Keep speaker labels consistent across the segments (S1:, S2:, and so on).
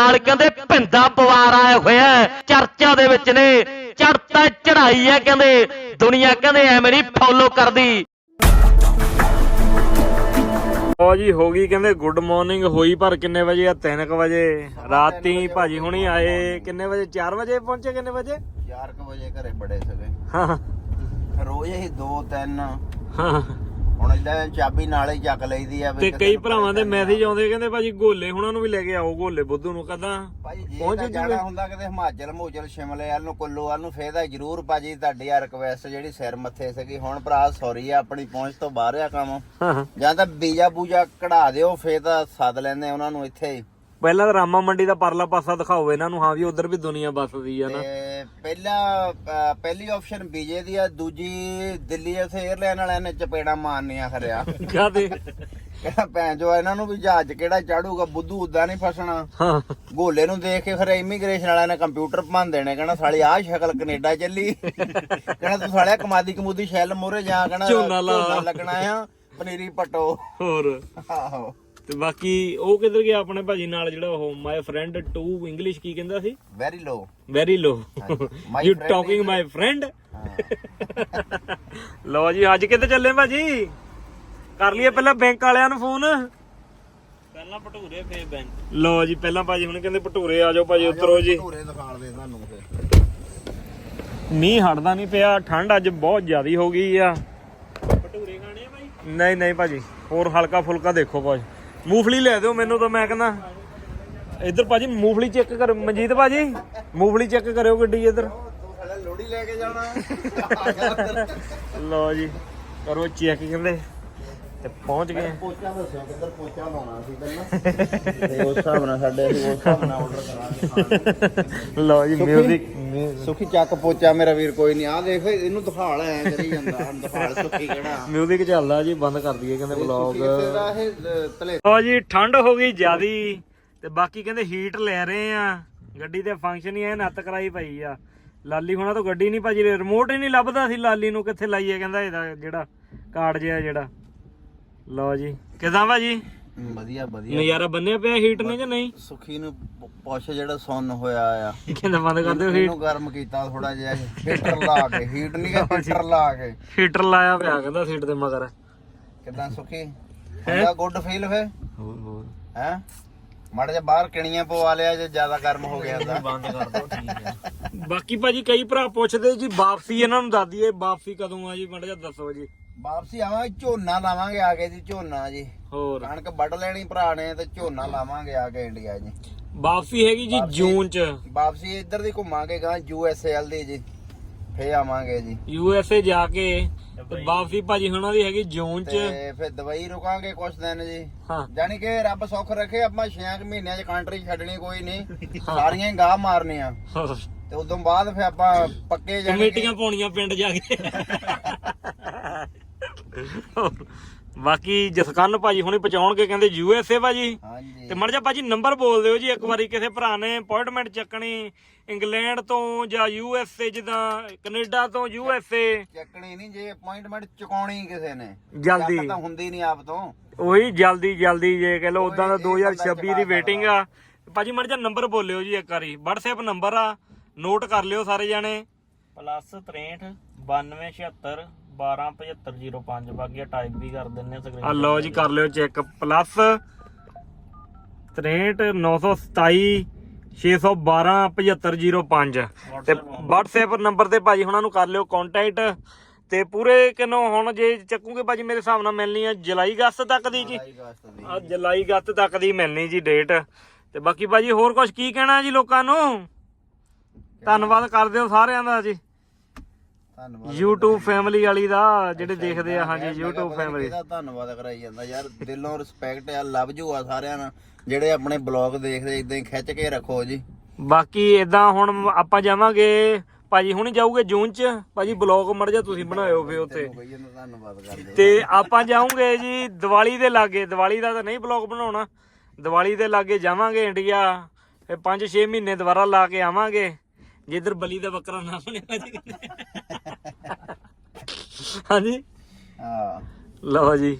S1: ਨਾਲ ਕਹਿੰਦੇ ਭਿੰਦਾ ਪਵਾਰ ਆਇਆ ਹੋਇਆ ਹੈ। ਚਰਚਾ ਦੇ ਵਿੱਚ ਨੇ। ਚੜਤਾ ਚੜਾਈ ਹੈ ਕਹਿੰਦੇ। ਦੁਨੀਆ ਕਹਿੰਦੇ ਐਵੇਂ ਨਹੀਂ ਫੋਲੋ ਕਰਦੀ।
S2: ਉਹ ਜੀ ਹੋ ਗਈ ਕਹਿੰਦੇ ਗੁੱਡ ਮਾਰਨਿੰਗ ਹੋਈ ਪਰ ਕਿੰਨੇ ਵਜੇ ਆ? 3 ਵਜੇ। ਰਾਤੀ ਭਾਜੀ ਹੁਣੀ ਆਏ ਕਿੰਨੇ ਵਜੇ? 4 ਵਜੇ ਪਹੁੰਚੇ ਕਿੰਨੇ ਵਜੇ?
S3: 4 ਵਜੇ ਘਰੇ ਬੜੇ ਸਗੇ।
S2: ਹਾਂ।
S3: ਰੋਜ਼ ਹੀ 2 3
S2: ਹਾਂ।
S3: ਹੁਣ ਇਦਾਂ ਚਾਬੀ ਨਾਲ ਹੀ ਚੱਕ ਲਈਦੀ ਆ ਵੀ
S2: ਤੇ ਕਈ
S3: ਨੂੰ
S2: ਭਰਾਵਾਂ ਦੇ ਮੈਸੇਜ ਆਉਂਦੇ ਕਹਿੰਦੇ ਭਾਜੀ ਗੋਲੇ ਹੁਣਾਂ ਨੂੰ ਵੀ ਲੈ ਕੇ ਆਓ ਗੋਲੇ ਬੁੱਧੂ ਨੂੰ ਕਦਾਂ?
S3: ਭਾਜੀ ਜੇ
S2: ਪਹੁੰਚ
S3: ਤਾਂ
S2: ਜੂਗੇ।
S3: ਹੁੰਦਾ ਕਿਤੇ ਹਿਮਾਚਲ ਮੂਚਲ ਸ਼ਿਮਲੇ ਵੱਲ ਨੂੰ ਕੁੱਲੂ ਵੱਲ ਨੂੰ ਫੇਰ ਤਾਂ ਜ਼ਰੂਰ ਭਾਜੀ ਤੁਹਾਡੀ ਆ ਰਿਕਵੈਸਟ ਜਿਹੜੀ ਸਿਰ ਮੱਥੇ ਸੀਗੀ ਹੁਣ ਭਰਾ ਸੌਰੀ ਆ ਆਪਣੀ ਪਹੁੰਚ ਤੋਂ ਬਾਹਰ ਆ ਕੰਮ।
S2: ਹਾਂ
S3: ਜਾਂ ਤਾਂ ਬੀਜਾ ਬੂਜਾ ਕਢਾ ਦਿਓ ਫੇਰ ਤਾਂ ਸੱਦ ਲੈਂਦੇ ਉਹਨਾਂ ਨੂੰ ਇੱਥੇ ਹੀ।
S2: ਪਹਿਲਾਂ ਤਾਂ ਰਾਮਾ ਮੰਡੀ ਦਾ ਪਰਲਾ ਪਾਸਾ ਦਿਖਾਓ ਇਹਨਾਂ ਨੂੰ। ਹਾਂ ਵੀ ਉਧਰ ਵੀ ਦੁਨੀਆ ਵੱਸਦੀ ਆ ਨਾ।
S3: ਤੇ ਪਹਿਲਾ ਅ, ਪਹਿਲੀ ਆਪਸ਼ਨ ਬੀਜੇ ਦੀ ਆ ਦੂਜੀ ਦਿੱਲੀ ਇਥੇ 에ਅਰਲਾਈਨ ਵਾਲਿਆਂ ਨੇ ਚਪੇੜਾ ਮਾਰਨੀਆਂ ਖਰਿਆ।
S2: ਕਾਦੇ
S3: ਕਿਹੜਾ ਭੈਣ ਜੋ ਇਹਨਾਂ ਨੂੰ ਵੀ ਜਹਾਜ਼ 'ਚ ਕਿਹੜਾ ਚਾੜੂਗਾ? ਬੁੱਧੂ ਉਦਾਂ ਨਹੀਂ ਫਸਣਾ।
S2: ਹਾਂ।
S3: ਗੋਲੇ ਨੂੰ ਦੇਖ ਕੇ ਖਰੇ ਇਮੀਗ੍ਰੇਸ਼ਨ ਵਾਲਿਆਂ ਨੇ ਕੰਪਿਊਟਰ ਭੰਨ ਦੇਣੇ। ਕਹਿੰਦਾ ਸਾਲੀ ਆਹ ਸ਼ਕਲ ਕੈਨੇਡਾ ਚੱਲੀ। ਕਹਿੰਦਾ ਤੂੰ ਸਾਲਿਆ ਕਮਾਦੀ ਕਮੂਦੀ ਸ਼ੈਲ ਮੋਰੇ ਜਾ ਕਹਿੰਦਾ
S2: ਝੋਨਾ ਲਾ।
S3: ਲੱਗਣਾ ਆ ਪਨੀਰੀ ਪਟੋ।
S2: ਹੋਰ।
S3: ਆਹੋ।
S2: ਤੇ ਬਾਕੀ ਉਹ ਕਿੱਧਰ ਗਿਆ ਆਪਣੇ ਭਾਜੀ ਨਾਲ ਜਿਹੜਾ ਉਹ ਮਾਈ ਫਰੈਂਡ 2 ਇੰਗਲਿਸ਼ ਕੀ ਕਹਿੰਦਾ ਸੀ?
S3: Very low
S2: very low you talking my friend ਲਓ ਜੀ ਅੱਜ ਕਿੱਥੇ ਚੱਲੇ ਭਾਜੀ? ਕਰ ਲਈਏ ਪਹਿਲਾਂ ਬੈਂਕ ਵਾਲਿਆਂ ਨੂੰ ਫੋਨ
S1: ਪਹਿਲਾਂ ਭਟੂਰੇ ਫੇਰ ਬੈਂਕ
S2: ਲਓ ਜੀ ਪਹਿਲਾਂ ਭਾਜੀ ਹੁਣ ਕਹਿੰਦੇ ਭਟੂਰੇ ਆ ਜਾਓ ਭਾਜੀ ਉਤਰੋ ਜੀ।
S3: ਧੂਰੇ ਦਿਖਾਲ ਦੇ ਤੁਹਾਨੂੰ ਫੇਰ।
S2: ਮੀਂਹ ਹਟਦਾ ਨਹੀਂ ਪਿਆ ਠੰਡ ਅੱਜ ਬਹੁਤ ਜ਼ਿਆਦੀ ਹੋ ਗਈ ਆ।
S1: ਭਟੂਰੇ ਖਾਣੇ ਆ ਬਾਈ
S2: ਨਹੀਂ ਨਹੀਂ ਭਾਜੀ ਹੋਰ ਹਲਕਾ ਫੁਲਕਾ ਦੇਖੋ ਭਾਜੀ। ਮੂੰਗਫਲੀ ਲੈ ਦਿਓ ਮੈਨੂੰ ਤਾਂ ਮੈਂ ਕਹਿੰਦਾ। ਇੱਧਰ ਭਾਜੀ ਮੂੰਗਫਲੀ ਚੈੱਕ ਕਰ ਮਨਜੀਤ ਭਾਜੀ ਮੂੰਗਫਲੀ ਚੈੱਕ ਕਰਿਓ ਗੱਡੀ ਇੱਧਰ।
S3: ਲੋੜੀ ਲੈ ਕੇ ਜਾਣਾ।
S2: ਲਓ ਜੀ ਕਰੋ ਚੈੱਕ ਕਹਿੰਦੇ। ਤੇ ਪਹੁੰਚ ਗਏ।
S3: ਪੋਚਾ ਦੱਸਿਓ ਕਿੱਧਰ ਪੋਚਾ ਲਾਉਣਾ ਸੀ ਪਹਿਲਾਂ। ਤੇ ਉਸ ਹਿਸਾਬ ਨਾਲ ਸਾਡੇ ਅਸੀਂ ਉਸ ਹਿਸਾਬ ਨਾਲ ਆਰਡਰ ਕਰਾਂਗੇ
S2: ਲਓ ਜੀ ਮਿਊਜ਼ਿਕ
S3: ਸੁਖੀ ਚੱਕ ਪੋਚਾ ਮੇਰਾ ਵੀਰ ਕੋਈ ਨਹੀਂ। ਆ ਦੇਖ ਇਹਨੂੰ ਦਿਖਾ ਲੈ ਐ ਕਰੀ ਜਾਂਦਾ ਹੁਣ ਦਿਖਾ ਲੈ ਸੁਖੀ ਕਿਹੜਾ।
S2: ਮਿਊਜ਼ਿਕ ਚੱਲਦਾ ਜੀ ਬੰਦ ਕਰ ਦਈਏ ਕਹਿੰਦੇ ਵਲੌਗ ਲਓ ਜੀ ਠੰਡ ਹੋ ਗਈ ਜਿਆਦੀ ਤੇ ਬਾਕੀ ਕਹਿੰਦੇ ਹੀਟ ਲੈ ਰਹੇ ਆ। ਗੱਡੀ ਦੇ ਫੰਕਸ਼ਨ ਹੀ ਐ ਨੱਤ ਕਰਾਈ ਪਈ ਆ। ਲਾਲੀ ਹੁਣਾਂ ਤੋਂ ਗੱਡੀ ਨਹੀਂ ਭਾਜੀ ਰਿਮੋਟ ਹੀ ਨਹੀਂ ਲੱਭਦਾ ਸੀ। ਲਾਲੀ ਨੂੰ ਕਿੱਥੇ ਲਾਈਏ ਕਹਿੰਦਾ ਇਹਦਾ ਜਿਹੜਾ ਕਾਰਡ ਜਿਹਾ ਜਿਹੜਾ। ਲਓ ਜੀ। ਕਿਦਾਂ ਭਾਜੀ?
S3: ਵਧੀਆ ਵਧੀਆ।
S2: ਨਜ਼ਾਰਾ ਬੰਨਿਆ ਪਿਆ ਹੀਟ ਨੇ ਕਿ ਨਹੀਂ?
S3: ਸੁਖੀ ਨੂੰ ਪ- ਪੁੱਛ ਜਿਹੜਾ ਸੁੰਨ ਹੋਇਆ ਆ।
S2: ਕਹਿੰਦਾ ਬੰਦ ਕਰ ਦਿਓ ਹੀਟ
S3: ਇਹਨੂੰ ਗਰਮ ਕੀਤਾ ਥੋੜਾ ਜਿਹਾ ਹੀਟਰ ਲਾ ਕੇ ਹੀਟ ਨਹੀਂ ਕਿ ਹੀਟਰ ਲਾ ਕੇ।
S2: ਹੀਟਰ ਲਾਇਆ ਪਿਆ ਕਹਿੰਦਾ ਸੀਟ ਦੇ ਮਗਰ।
S3: ਕਿਦਾਂ ਸੁਖੀ? ਹੁੰਦਾ ਗੁੱਡ ਫੀਲ ਫੇ
S2: ਹੋਰ ਹੋਰ।
S3: ਹੈ? ਮਾੜਾ ਜਿਹਾ ਬਾਹਰ ਕਿਣੀਆਂ ਪਵਾ ਲਿਆ ਜੇ ਜ਼ਿਆਦਾ ਗਰਮ ਹੋ ਗਿਆ ਤਾਂ।
S1: ਬੰਦ ਕਰ ਦੋ ਠੀਕ ਹੈ।
S2: ਬਾਕੀ ਭਾਜੀ ਕਈ ਭਰਾ ਪੁੱਛਦੇ ਜੀ ਵਾਪਸੀ ਇਹਨਾਂ ਨੂੰ ਦੱਸ ਦਈਏ ਵਾਪਸੀ ਕਦੋਂ ਆ ਜੀ ਮਾੜਾ ਜਿਹਾ ਦੱਸੋ ਜੀ।
S3: ਵਾਪਸੀ ਆਵਾਂਗੇ ਝੋਨਾ ਲਾਵਾਂਗੇ ਆ ਕੇ ਜੀ ਝੋਨਾ ਜੀ।
S2: ਹੋਰ।
S3: ਕਣਕ ਵੱਢ ਲੈਣੀ ਭਰਾ ਨੇ ਤੇ ਝੋਨਾ ਲਾਵਾਂਗੇ ਆ ਕੇ ਇੰਡੀਆ ਜੀ।
S2: ਵਾਪਸੀ ਹੈਗੀ ਜੀ ਜੂਨ ਚ?
S3: ਵਾਪਸੀ ਇੱਧਰ ਦੀ ਘੁੰਮਾਂਗੇ ਗਾਂ ਯੂਐਸਏਐਲ ਦੀ ਜੀ। ਫੇ ਆਵਾਂਗੇ ਜੀ।
S2: ਯੂ ਐਸ ਏ ਜਾ ਕੇ ਤੇ ਵਾਪਸੀ ਭਾਜੀ ਹੁਣਾਂ ਦੀ ਹੈਗੀ ਜੂਨ ਚ।
S3: ਤੇ ਫਿਰ ਦੁਬਈ ਰੁਕਾਂਗੇ ਕੁਝ ਦਿਨ ਜੀ।
S2: ਹਾਂ।
S3: ਜਾਣੀ ਕਿ ਰੱਬ ਸੁੱਖ ਰੱਖੇ ਆਪਾਂ 6 ਮਹੀਨਿਆਂ ਚ ਕੰਟਰੀ ਛੱਡਣੀ ਕੋਈ ਨਹੀਂ। ਸਾਰੀਆਂ ਹੀ ਗਾਹ ਮਾਰਨੀਆਂ। ਤੇ ਉਦੋਂ ਬਾਅਦ ਫਿਰ ਆਪਾਂ ਪੱਕੇ ਜਾਣੀ ਕਿ-
S2: ਕਮੇਟੀਆਂ ਪਾਉਣੀਆਂ ਪਿੰਡ ਜਾ ਕੇ। ਬਾਕੀ ਜਸਕੰਨ ਭਾਜੀ ਹੁਣੇ ਪਹੁੰਚਾਉਣਗੇ ਕਹਿੰਦੇ ਯੂ ਐਸ ਏ ਭਾਜੀ।
S3: ਹਾਂਜੀ।
S2: ਤੇ ਮੜ ਜਾ ਭਾਜੀ ਨੰਬਰ ਬੋਲ ਦਿਓ ਜੀ ਇੱਕ ਵਾਰੀ ਕਿਸੇ ਭਰਾ ਨੇ ਅਪਾਇੰਟਮੈਂਟ ਚੱਕਣੀ ਇੰਗਲੈਂਡ ਤੋਂ ਜਾਂ ਯੂ ਐਸ ਏ ਜਿੱਦਾਂ ਕੈਨੇਡਾ ਤੋਂ ਯੂ ਐਸ ਏ
S3: ਚੱਕਣੀ ਨਹੀਂ ਜੇ ਅਪਾਇੰਟਮੈਂਟ ਚੁਕਾਉਣੀ ਕਿਸੇ ਨੇ।
S2: ਜਲਦੀ।
S3: ਤਾਂ ਹੁੰਦੀ ਨਹੀਂ ਆਪ ਤੋਂ।
S2: ਉਹੀ ਜਲਦੀ ਜਲਦੀ ਜੇ ਕਹ ਲਓ ਉਦਾਂ ਦਾ
S3: ਕੋਈ ਇਹ
S2: 2026 ਦੀ ਵੇਟਿੰਗ ਆ। ਭਾਜੀ ਮੜ ਜਾ ਨੰਬਰ ਬੋਲਿਓ ਜੀ ਇੱਕ ਵਾਰੀ। WhatsApp ਨੰਬਰ ਆ। ਨੋਟ ਕਰ ਲਿਓ ਸਾਰੇ ਜਾਣੇ।
S1: ਪਲੱਸ 63 9276 127505 ਬਾਕੀ ਟਾਈਪ ਵੀ ਕਰ ਦਿੰਨੇ ਆ
S2: ਆ
S1: ਸਕਰੀਨ
S2: ਲਓ ਜੀ ਕਰ ਲਿਓ ਚੈੱਕ ਪਲੱਸ 63 927 612 7505 ਤੇ WhatsApp ਨੰਬਰ ਤੇ ਭਾਜੀ ਹੁਣਾਂ ਨੂੰ ਕਰ ਲਿਓ ਕੰਟੈਕਟ ਤੇ ਪੂਰੇ ਕਿਨੋਂ ਹੁਣ ਜੇ ਚੱਕੂਗੇ ਭਾਜੀ ਮੇਰੇ ਹਿਸਾਬ ਨਾਲ ਮਿਲਣੀ ਆ ਜੁਲਾਈ ਅਗਸਤ ਤੱਕ ਦੀ ਜੀ।
S3: ਜੁਲਾਈ ਅਗਸਤ ਦੀ।
S2: ਆ ਜੁਲਾਈ ਅਗਸਤ ਤੱਕ ਦੀ ਮਿਲਣੀ ਜੀ ਡੇਟ ਤੇ ਬਾਕੀ ਭਾਜੀ ਹੋਰ ਕੁਝ ਕੀ ਕਹਿਣਾ ਜੀ ਲੋਕਾਂ ਨੂੰ? ਧੰਨਵਾਦ ਕਰਦੇ ਹੋ ਸਾਰਿਆਂ ਦਾ ਜੀ।
S3: ਧੰਨਵਾਦ
S2: YouTube ਫੈਮਿਲੀ ਵਾਲੀ ਦਾ ਜਿਹੜੇ ਦੇਖਦੇ ਆ ਹਾਂਜੀ YouTube
S3: ਨੀ
S2: ਫੈਮਿਲੀ
S3: ਕਿਹਦਾ ਧੰਨਵਾਦ ਕਰਾਈ ਜਾਂਦਾ ਯਾਰ ਦਿਲੋਂ ਰਿਸਪੈਕਟ ਆ ਲਵ ਯੂ ਆ ਸਾਰਿਆਂ ਨਾਲ। ਜਿਹੜੇ ਆਪਣੇ ਬਲੌਗ ਦੇਖਦੇ ਇਦਾਂ ਹੀ ਖਿੱਚ ਕੇ ਰੱਖੋ ਜੀ।
S2: ਬਾਕੀ ਇਦਾਂ ਹੁਣ ਆਪਾਂ ਜਾਵਾਂਗੇ ਭਾਜੀ ਹੁਣੀ ਜਾਊਗੇ ਜੂਨ ਚ? ਭਾਜੀ ਬਲੌਗ ਮੜ ਜਾ ਤੁਸੀਂ ਬਣਾਇਓ ਫੇ ਉੱਥੇ। ਤੇ ਆਪਾਂ ਜਾਵਾਂਗੇ ਜੀ ਦੀਵਾਲੀ ਦੇ ਲਾਗੇ ਦੀਵਾਲੀ ਦਾ ਤਾਂ ਨਹੀਂ ਬਲੌਗ ਬਣਾਉਣਾ। ਦੀਵਾਲੀ ਦੇ ਲਾਗੇ ਜਾਵਾਂਗੇ ਇੰਡੀਆ ਫੇ 5-6 ਮਹੀਨੇ ਦੁਬਾਰਾ ਲਾ ਕੇ ਆਵਾਂਗੇ। ਜਿੱਧਰ ਬਲੀ ਦਾ ਬੱਕਰਾ ਨਾ ਬਣਿਆ ਜੀ ਹਾਂਜੀ?
S3: ਹਾਂ।
S2: ਲਓ ਜੀ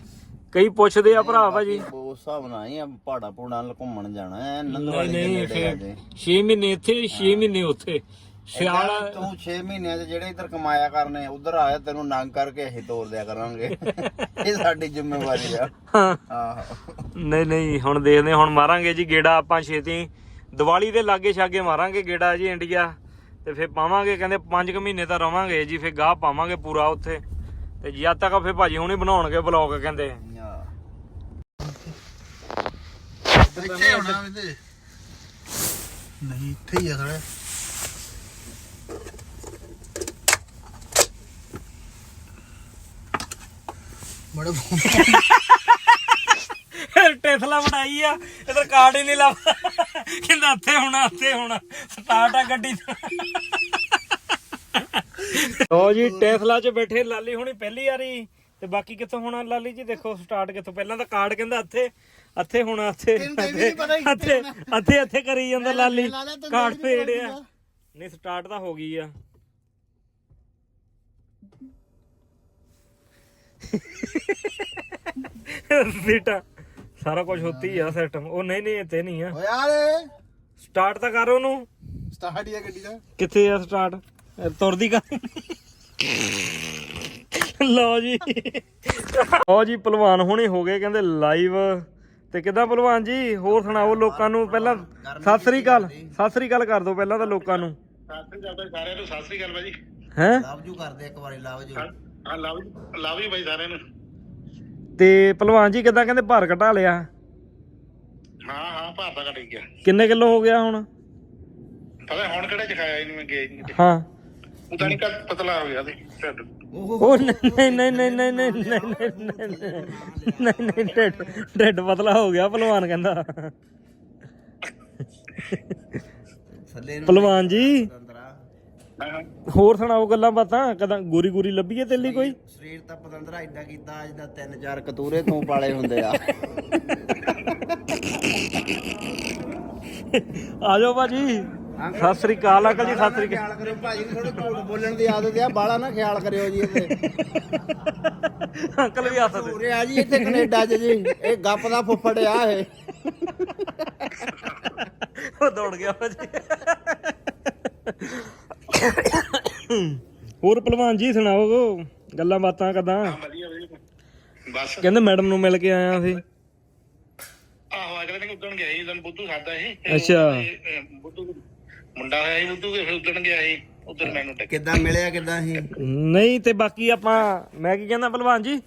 S2: ਕਈ ਪੁੱਛਦੇ ਆ ਭਰਾ ਭਾਜੀ।
S3: ਉਸ ਹਿਸਾਬ ਨਾਲ ਹੀ ਆ ਪਹਾੜਾ ਪੂੜਾ ਨਾਲ ਘੁੰਮਣ ਜਾਣਾ ਹੈ ਨੰਦਵਾਲੀ ਦੇ ਨੇੜੇ ਆ ਜੇ
S2: 6 ਮਹੀਨੇ ਇੱਥੇ 6 ਮਹੀਨੇ ਉੱਥੇ। ਸਿਆਲ
S3: ਤੂੰ 6 ਮਹੀਨਿਆਂ 'ਚ ਜਿਹੜੇ ਇੱਧਰ ਕਮਾਇਆ ਕਰਨੇ ਉਧਰ ਆਇਆ ਤੈਨੂੰ ਨੰਗ ਕਰਕੇ ਅਸੀਂ ਤੋਰ ਦਿਆ ਕਰਾਂਗੇ। ਇਹ ਸਾਡੀ ਜ਼ਿੰਮੇਵਾਰੀ ਆ।
S2: ਹਾਂ।
S3: ਆਹੋ।
S2: ਨਹੀਂ ਨਹੀਂ ਹੁਣ ਦੇਖਦੇ ਹਾਂ, ਹੁਣ ਮਾਰਾਂਗੇ ਜੀ ਗੇੜਾ ਆਪਾਂ ਛੇਤੀ। ਦੀਵਾਲੀ ਦੇ ਲਾਗੇ ਛਾਗੇ ਮਾਰਾਂਗੇ ਗੇੜਾ ਜੀ ਇੰਡੀਆ। ਤੇ ਫਿਰ ਪਾਵਾਂਗੇ, ਕਹਿੰਦੇ 5 ਕੁ ਮਹੀਨੇ ਤਾਂ ਰਵਾਂਗੇ ਜੀ, ਫਿਰ ਗਾਹ ਪਾਵਾਂਗੇ ਪੂਰਾ ਉੱਥੇ। ਤੇ ਜਦ ਤੱਕ ਫਿਰ ਭਾਜੀ ਹੁਣੇ ਬਣਾਉਣਗੇ ਵਲੌਗ ਕਹਿੰਦੇ।
S4: ਇੱਥੇ ਹੋਣਾ ਵੀ ਨਹੀਂ, ਇੱਥੇ ਹੀ ਆ ਥੋੜਾ ਬੜਾ
S2: ਟੈਸਲਾ ਬਣਾਈ ਆ ਇਧਰ ਕਾਰਡ ਹੀ ਨਹੀਂ ਲੱਭਦਾ ਕਹਿੰਦਾ ਇੱਥੇ ਹੋਣਾ ਇੱਥੇ ਹੋਣਾ। ਸਟਾਰਟ ਆ ਗੱਡੀ ਲੋ ਜੀ ਟੈਸਲਾ 'ਚ ਬੈਠੇ ਲਾਲੀ ਹੁਣੀ ਪਹਿਲੀ ਵਾਰੀ ਤੇ ਬਾਕੀ ਕਿੱਥੋਂ ਹੋਣਾ ਲਾਲੀ ਜੀ? ਦੇਖੋ ਸਟਾਰਟ ਕਿੱਥੋਂ ਪਹਿਲਾਂ ਤਾਂ ਕਾਰਡ ਕਹਿੰਦਾ ਇੱਥੇ ਇੱਥੇ ਹੋਣਾ ਇੱਥੇ
S4: ਇਹ
S2: ਇੱਥੇ ਇੱਥੇ ਇੱਥੇ ਕਰੀ ਜਾਂਦਾ ਲਾਲੀ। ਕਾਰਡ
S4: ਇਹ
S2: ਫੇੜਿਆ
S4: ਪਤਾ
S2: ਨਹੀਂ ਸਟਾਰਟ ਤਾਂ ਹੋ ਗਈ ਆ। ਸੀਟਾ ਸਾਰਾ ਕੁਝ ਹੁੰਦੀ ਆ ਸਿਸਟਮ ਉਹ ਨਹੀਂ ਨਹੀਂ ਇੱਥੇ ਨਹੀਂ ਆ।
S4: ਓ ਯਾਰ
S2: ਸਟਾਰਟ ਤਾਂ ਕਰ ਉਹਨੂੰ।
S4: ਸਟਾਰਟ ਹੀ ਆ ਗੱਡੀ ਦਾ।
S2: ਕਿੱਥੇ ਆ ਸਟਾਰਟ ਤੁਰਦੀ ਕਰ ਲਓ ਜੀ। ਲਓ ਜੀ ਪਹਿਲਵਾਨ ਹੁਣੇ ਹੋ ਗਏ ਕਹਿੰਦੇ ਲਾਈਵ ਤੇ ਕਿਦਾਂ ਪਹਿਲਵਾਨ ਜੀ? ਹੋਰ ਸੁਣਾਓ ਲੋਕਾਂ ਨੂੰ? ਪਹਿਲਾਂ ਸਤਿ ਸ੍ਰੀ ਅਕਾਲ। ਸਤਿ ਸ੍ਰੀ ਅਕਾਲ ਕਰ ਦਿਓ ਪਹਿਲਾਂ ਤਾਂ ਲੋਕਾਂ ਨੂੰ।
S5: ਸਤਿ ਸ੍ਰੀ ਅਕਾਲ ਸਾਰਿਆਂ ਨੂੰ ਸਤਿ ਸ੍ਰੀ ਅਕਾਲ ਬਾਈ।
S2: ਹੈ?
S3: ਲਵ ਜੂ ਕਰਦੇ ਇੱਕ ਵਾਰੀ ਲਵ ਜੂ
S5: ਹਾਂ ਲਵ ਲਵ ਯੂ ਬਾਈ ਸਾਰਿਆਂ ਨੂੰ।
S2: ਤੇ ਪਹਿਲਵਾਨ ਜੀ ਕਿਦਾਂ ਕਹਿੰਦੇ ਭਾਰ ਘਟਾ ਲਿਆ
S5: ਹਾਂ ਹਾਂ ਭਾਰ ਤਾਂ ਘਟ ਗਿਆ
S2: ਕਿੰਨੇ ਕਿਲੋ ਹੋ ਗਿਆ ਹੁਣ
S5: ਪਤਾ ਹੁਣ ਕਿਹੜਾ ਚਖਾਇਆ ਇਹਨੂੰ ਗੇਜ ਨਹੀਂ
S2: ਹਾਂ
S5: ਪਤਾ ਨਹੀਂ ਪਤਲਾ ਹੋ ਗਿਆ ਤੇ
S2: ਉਹ ਨਹੀਂ ਨਹੀਂ ਨਹੀਂ ਨਹੀਂ ਨਹੀਂ ਨਹੀਂ ਨਹੀਂ ਡੈਡ ਡੈਡ ਪਤਲਾ ਹੋ ਗਿਆ ਪਹਿਲਵਾਨ ਕਹਿੰਦਾ ਪਹਿਲਵਾਨ ਜੀ ਹੋਰ ਸੁਣਾਓ ਗੱਲਾਂ ਬਾਤਾਂ? ਕਦਾਂ ਗੋਰੀ ਗੋਰੀ ਲੱਭੀਏ ਤੇਲੀ ਕੋਈ?
S3: ਸਰੀਰ ਤਾਂ ਪਤੰਦਰਾ ਇਦਾਂ ਕੀਤਾ ਅੱਜ ਦਾ ਤਿੰਨ ਚਾਰ ਕਤੂਰੇ ਤੂੰ ਪਾਲੇ ਹੁੰਦੇ ਆ।
S2: ਆ ਜਾਓ ਭਾਜੀ। ਸਤਿ ਸ੍ਰੀ ਅਕਾਲ ਅੰਕਲ ਜੀ ਸਤਿ ਸ੍ਰੀ ਅਕਾਲ।
S3: ਖਿਆਲ ਕਰਿਓ ਭਾਜੀ ਥੋੜੇ ਝੂਠ ਬੋਲਣ ਦੀ ਆਦਤ ਆ ਬਾਲਾ ਨਾ ਖਿਆਲ ਕਰਿਓ ਜੀ ਇਹਦੇ
S2: ਅੰਕਲ ਵੀ ਹੱਥ ਦੇ
S3: ਉਰੇ ਆ ਜੀ ਇੱਥੇ ਕੈਨੇਡਾ 'ਚ ਜੀ ਇਹ ਗੱਪ ਦਾ ਫੁੱਫੜ ਆ ਇਹ।
S2: ਉਹ ਦੌੜ ਗਿਆ ਭਾਜੀ। ਹੋਰ ਪਹਿਲਵਾਨ ਜੀ ਸੁਣਾਓ ਗੱਲਾਂ ਬਾਤਾਂ ਕਦਾਂ?
S5: ਵਧੀਆ ਵਧੀਆ। ਬਸ।
S2: ਕਹਿੰਦੇ ਮੈਡਮ ਨੂੰ ਮਿਲ ਕੇ ਆਇਆ ਸੀ।
S5: ਆਹੋ ਅਗਲੇ ਦਿਨ ਉਦਣ ਗਿਆ ਸੀ ਉਦਣ ਬੁੱਧੂ ਸਾਦਾ ਸੀ।
S2: ਅੱਛਾ।
S5: ਅਹ, ਬੁੱਧੂ ਮੁੰਡਾ ਹੋਇਆ ਸੀ ਬੁੱਧੂ ਕੇ ਫਿਰ ਉਦਣ ਗਿਆ ਸੀ ਉਧਰ ਮੈਨੂੰ ਟੱਕ
S3: ਕਿੱਦਾਂ ਮਿਲਿਆ ਕਿੱਦਾਂ ਸੀ?
S2: ਨਹੀਂ ਤੇ ਬਾਕੀ ਆਪਾਂ ਮੈਂ ਕੀ ਕਹਿੰਦਾ ਪਹਿਲਵਾਨ ਜੀ?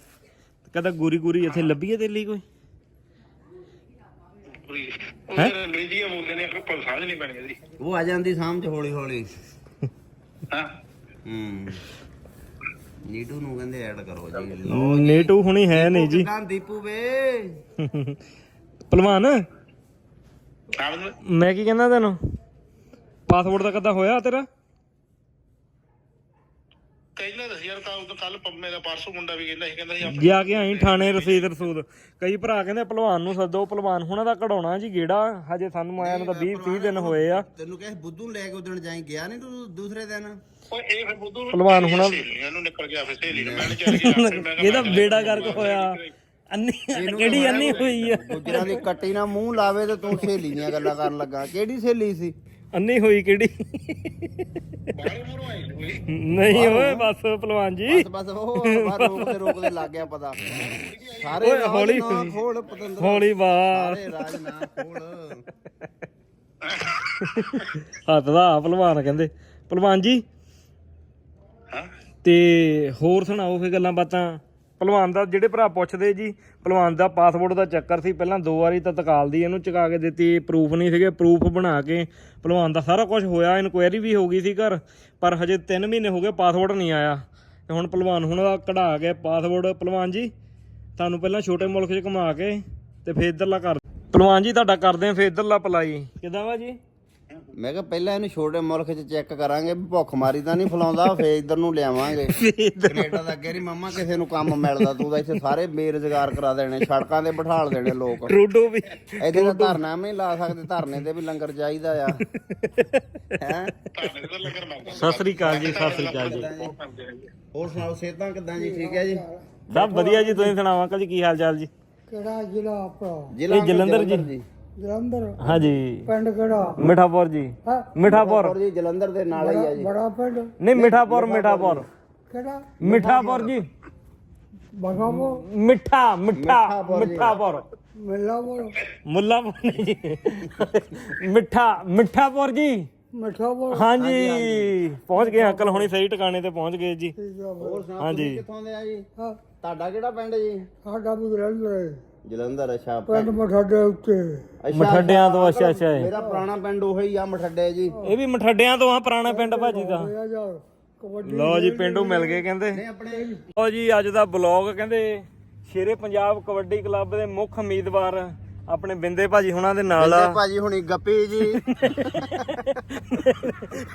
S2: ਕਦਾ ਗੋਰੀ ਗੋਰੀ ਇੱਥੇ ਲੱਭੀਏ ਤੇਲੀ ਕੋਈ?
S5: ਉਧਰ ਅੰਗਰੇਜ਼ੀਆਂ ਬੋਲਦੇ ਨੇ ਕੋਈ ਸਮਝ ਨਹੀਂ ਪੈਣੀ ਇਹਦੀ
S3: ਉਹ ਆ ਜਾਂਦੀ ਸਮਝ ਹੌਲੀ ਹੌਲੀ
S5: ਹਾਂ।
S3: ਨੀਟੂ ਨੂੰ ਕਹਿੰਦੇ ਐਡ ਕਰੋ ਜੀ।
S2: ਨੇਟੂ ਹੁਣੀ ਹੈ ਨਹੀਂ ਜੀ।
S3: ਕਿਦਾਂ ਦੀਪੂ ਵੇ?
S2: ਪਹਿਲਵਾਨ। ਮੈਂ ਕੀ ਕਹਿੰਦਾ ਤੈਨੂੰ? ਪਾਸਪੋਰਟ ਦਾ ਕਦਾ ਹੋਇਆ ਤੇਰਾ?
S5: ਕਹਿੰਦਾ ਦੱਸ ਯਾਰ ਕੱਲ ਕੱਲ ਪੰਮੇ ਦਾ ਪਰਸੋਂ ਮੁੰਡਾ ਵੀ ਕਹਿੰਦਾ ਸੀ ਕਹਿੰਦਾ ਸੀ
S2: ਗਿਆ ਕੇ ਆਈ ਥਾਣੇ ਰਸੀਦ ਰਸੂਦ? ਕਈ ਭਰਾ ਕਹਿੰਦੇ ਪਹਿਲਵਾਨ ਨੂੰ ਸੱਦੋ ਪਹਿਲਵਾਨ ਹੁਣਾਂ ਦਾ ਕਢਾਉਣਾ ਜੀ ਗੇੜਾ। ਹਜੇ ਸਾਨੂੰ ਆਇਆ ਨੂੰ ਤਾਂ 20 30 ਦਿਨ ਹੋਏ ਆ।
S3: ਤੈਨੂੰ ਕਹੇ ਬੁੱਧੂ ਨੂੰ ਲੈ ਕੇ ਉਦਣ ਜਾਈ ਗਿਆ ਨਹੀਂ ਤੂੰ ਦੂਸਰੇ ਦਿਨ?
S5: ਓਏ ਇਹ ਫਿਰ ਬੁੱਧੂ
S2: ਪਹਿਲਵਾਨ ਹੁਣਾਂ-
S5: ਸਹੇਲੀਆਂ ਨੂੰ ਨਿਕਲ ਗਿਆ ਫਿਰ ਸਹੇਲੀ ਨੂੰ ਮਿਲਣ ਚੱਲ ਗਿਆ ਫਿਰ ਮੈਂ ਕਿਹਾ
S2: ਇਹਦਾ
S5: ਮੈਂ
S2: ਬੇੜਾ ਗਰਕ ਹੋਇਆ। ਅੰਨੀ ਕਿਹੜੀ ਅੰਨੀ ਹੋਈ ਆ?
S3: ਗੁਜਰਾਂ ਦੀ ਕੱਟੀ ਨਾਲ ਮੂੰਹ ਲਾਵੇ ਤੇ ਤੂੰ ਸਹੇਲੀ ਦੀਆਂ ਗੱਲਾਂ ਕਰਨ ਲੱਗਾ। ਕਿਹੜੀ ਸਹੇਲੀ ਸੀ?
S2: ਅੰਨੀ ਹੋਈ ਕਿਹੜੀ?
S5: ਬਾਹਰ ਮੂਰੋਂ ਆਈ ਹੋਈ।
S2: ਨਹੀਂ ਓਏ ਬਸ ਪਹਿਲਵਾਨ ਜੀ।
S3: ਬਸ ਬਸ ਉਹ ਬਾਹਰ ਰੋਕਦੇ ਰੋਕਦੇ ਲੱਗ ਗਿਆ ਪਤਾ। ਸਾਰੇ
S2: ਓਏ ਹੌਲੀ।
S3: ਖੋਲ ਪਤੰਦਰ।
S2: ਹੌਲੀ ਬਾਹਰ
S3: ਸਾਰੇ ਰਾਜ ਨਾ ਖੋਲ।
S2: ਹੱਥ ਦਾ ਪਹਿਲਵਾਨ ਕਹਿੰਦੇ। ਪਹਿਲਵਾਨ ਜੀ।
S5: ਹਾਂ।
S2: ਤੇ ਹੋਰ ਸੁਣਾਓ ਫੇ ਗੱਲਾਂ ਬਾਤਾਂ? ਪਹਿਲਵਾਨ ਦਾ, ਜਿਹੜੇ ਭਰਾ ਪੁੱਛਦੇ ਜੀ ਪਹਿਲਵਾਨ ਦਾ ਪਾਸਪੋਰਟ ਦਾ ਚੱਕਰ ਸੀ, ਪਹਿਲਾਂ ਦੋ ਵਾਰੀ ਤਾਂ ਤਕਾਲ ਦੀ ਇਹਨੂੰ ਚੁਕਾ ਕੇ ਦਿੱਤੀ ਪ੍ਰੂਫ ਨਹੀਂ ਸੀਗੇ ਪ੍ਰੂਫ ਬਣਾ ਕੇ ਪਹਿਲਵਾਨ ਦਾ ਸਾਰਾ ਕੁਝ ਹੋਇਆ ਇਨਕੁਆਇਰੀ ਵੀ ਹੋ ਗਈ ਸੀ ਘਰ, ਪਰ ਹਜੇ 3 ਮਹੀਨੇ ਹੋ ਗਏ ਪਾਸਪੋਰਟ ਨਹੀਂ ਆਇਆ। ਤੇ ਹੁਣ ਪਹਿਲਵਾਨ ਹੁਣ ਦਾ ਕਢਾ ਕੇ ਪਾਸਪੋਰਟ ਪਹਿਲਵਾਨ ਜੀ, ਤੁਹਾਨੂੰ ਪਹਿਲਾਂ ਛੋਟੇ ਮੁਲਕ 'ਚ ਘੁਮਾ ਕੇ ਤੇ ਫੇਰ ਇੱਧਰਲਾ ਕਰ ਪਹਿਲਵਾਨ ਜੀ, ਤੁਹਾਡਾ ਕਰਦੇ ਆ ਫੇਰ ਇੱਧਰਲਾ ਅਪਲਾਈ ਕਿਦਾਂ ਵਾ ਜੀ?
S3: ਮੈਂ ਕਿਹਾ ਪਹਿਲਾਂ ਇਹਨੂੰ ਛੋਟੇ ਮੁਲਕ 'ਚ ਚੈੱਕ ਕਰਾਂਗੇ ਵੀ ਭੁੱਖ ਮਾਰੀ ਤਾਂ ਨਹੀਂ ਫਲਾਉਂਦਾ ਫੇਰ ਇੱਧਰ ਨੂੰ ਲਿਆਵਾਂਗੇ। ਕੈਨੇਡਾ ਦਾ ਨਹੀਂ ਮੰਮਾ ਕਿਸੇ ਨੂੰ ਕੰਮ ਮਿਲਦਾ ਤੂੰ ਤਾਂ ਇੱਥੇ ਸਾਰੇ ਬੇਰੁਜ਼ਗਾਰ ਕਰਾ ਦੇਣੇ ਸੜਕਾਂ ਤੇ ਬਿਠਾਲ ਦੇਣੇ ਲੋਕ।
S2: ਟਰੂਡੋ ਵੀ
S3: ਇੱਥੇ ਤਾਂ ਧਰਨਾ ਵੀ ਨਹੀਂ ਲਾ ਸਕਦੇ ਧਰਨੇ ਤੇ ਵੀ ਲੰਗਰ ਚਾਹੀਦਾ ਆ। ਹੈ?
S2: ਸਤਿ ਸ੍ਰੀ ਅਕਾਲ ਜੀ ਸਤਿ ਸ੍ਰੀ ਅਕਾਲ ਜੀ।
S3: ਹੋਰ ਸੁਣਾਓ ਸਿਹਤਾਂ ਕਿਦਾਂ ਜੀ? ਠੀਕ ਹੈ ਜੀ?
S2: ਸਭ ਵਧੀਆ ਜੀ ਤੁਸੀਂ ਸੁਣਾਓ ਅੰਕਲ ਜੀ ਕੀ ਹਾਲ ਚਾਲ ਜੀ?
S6: ਕਿਹੜਾ ਜ਼ਿਲ੍ਹਾ ਆਪਣਾ?
S3: ਜ਼ਿਲ੍ਹਾ
S2: ਜਲੰਧਰ ਜੀ।
S6: ਜਲੰਧਰ
S2: ਹਾਂਜੀ।
S6: ਪਿੰਡ ਕਿਹੜਾ?
S2: ਮਿਠਾਪੁਰ ਜੀ।
S6: ਹਾਂ।
S2: ਮਿਠਾਪੁਰ।
S3: ਜੀ ਜਲੰਧਰ ਦੇ ਨਾਲ ਹੀ ਆ ਜੀ।
S6: ਬੜਾ ਪਿੰਡ।
S2: ਨਹੀਂ ਮਿਠਾਪੁਰ ਮਿਠਾਪੁਰ।
S6: ਕਿਹੜਾ?
S2: ਮਿਠਾਪੁਰ ਜੀ।
S6: ਬਗਾਵੋ।
S2: ਮਿੱਠਾ ਮਿੱਠਾ
S3: ਮਿੱਠਾਪੁਰ ਜੀ।
S2: ਮਿੱਠਾਪੁਰ। ਮੁੱਲਾਪੁਰ। ਨਹੀਂ। ਜੀ ਮਿੱਠਾ ਮਿੱਠਾਪੁਰ ਜੀ।
S6: ਮਿਠਾਵੋ
S2: ਹਾਂਜੀ। ਪਹੁੰਚ ਗਏ ਅੰਕਲ ਹੁਣੀ ਸਹੀ ਟਿਕਾਣੇ ਤੇ ਪਹੁੰਚ ਗਏ ਜੀ।
S6: ਠੀਕ ਆ
S3: ਹੋਰ ਸੁਣਾ
S2: ਹਾਂਜੀ।
S3: ਤੁਸੀਂ ਕਿੱਥੋਂ ਦੇ ਆ ਜੀ?
S6: ਹਾਂ।
S3: ਤੁਹਾਡਾ ਕਿਹੜਾ ਪਿੰਡ ਜੀ?
S6: ਸਾਡਾ ਵੀ ਜਲੰਧਰ
S3: ਜਲੰਧਰ ਅੱਛਾ
S6: ਪਿੰਡ ਮਠਾਡੇ ਉੱਤੇ।
S2: ਮਠੱਡਿਆਂ ਤੋਂ ਅੱਛਾ ਅੱਛਾ। ਇਹ।
S3: ਮੇਰਾ ਪੁਰਾਣਾ ਪਿੰਡ ਉਹੀ ਆ ਮਠੱਡੇ ਜੀ।
S2: ਇਹ ਵੀ ਮਠੱਡਿਆਂ ਤੋਂ ਆ ਪੁਰਾਣਾ ਪਿੰਡ ਭਾਜੀ ਦਾ।
S6: ਹੋਇਆ ਜਾ ਕਬੱਡੀ
S2: ਲਓ ਜੀ ਪਿੰਡੋਂ ਮਿਲ ਗਏ ਕਹਿੰਦੇ।
S3: ਆਪਣੇ
S2: ਲਓ ਜੀ ਅੱਜ ਦਾ ਬਲੌਗ ਕਹਿੰਦੇ ਸ਼ੇਰੇ ਪੰਜਾਬ ਕਬੱਡੀ ਕਲੱਬ ਦੇ ਮੁੱਖ ਉਮੀਦਵਾਰ ਆਪਣੇ ਬਿੰਦੇ ਭਾਜੀ ਹੁਣਾਂ ਦੇ ਨਾਲ
S3: ਬਿੰਦੇ
S2: ਆ।
S3: ਭਾਜੀ ਹੁਣੀ ਗੱਪੀ ਜੀ।